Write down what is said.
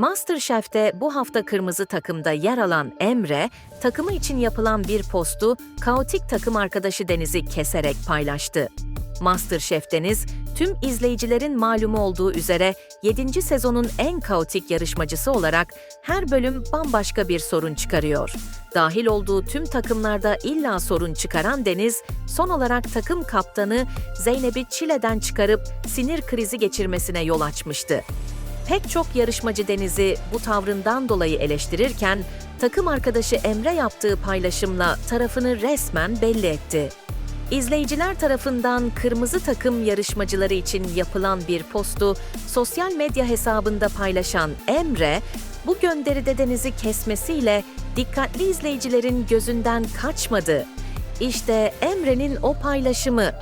MasterChef'te bu hafta kırmızı takımda yer alan Emre, takımı için yapılan bir postu kaotik takım arkadaşı Deniz'i keserek paylaştı. MasterChef Deniz, tüm izleyicilerin malumu olduğu üzere 7. sezonun en kaotik yarışmacısı olarak her bölüm bambaşka bir sorun çıkarıyor. Dahil olduğu tüm takımlarda illa sorun çıkaran Deniz, son olarak takım kaptanı Zeynep'i çileden çıkarıp sinir krizi geçirmesine yol açmıştı. Pek çok yarışmacı Deniz'i bu tavrından dolayı eleştirirken, takım arkadaşı Emre yaptığı paylaşımla tarafını resmen belli etti. İzleyiciler tarafından kırmızı takım yarışmacıları için yapılan bir postu sosyal medya hesabında paylaşan Emre, bu gönderide Deniz'i kesmesiyle dikkatli izleyicilerin gözünden kaçmadı. İşte Emre'nin o paylaşımı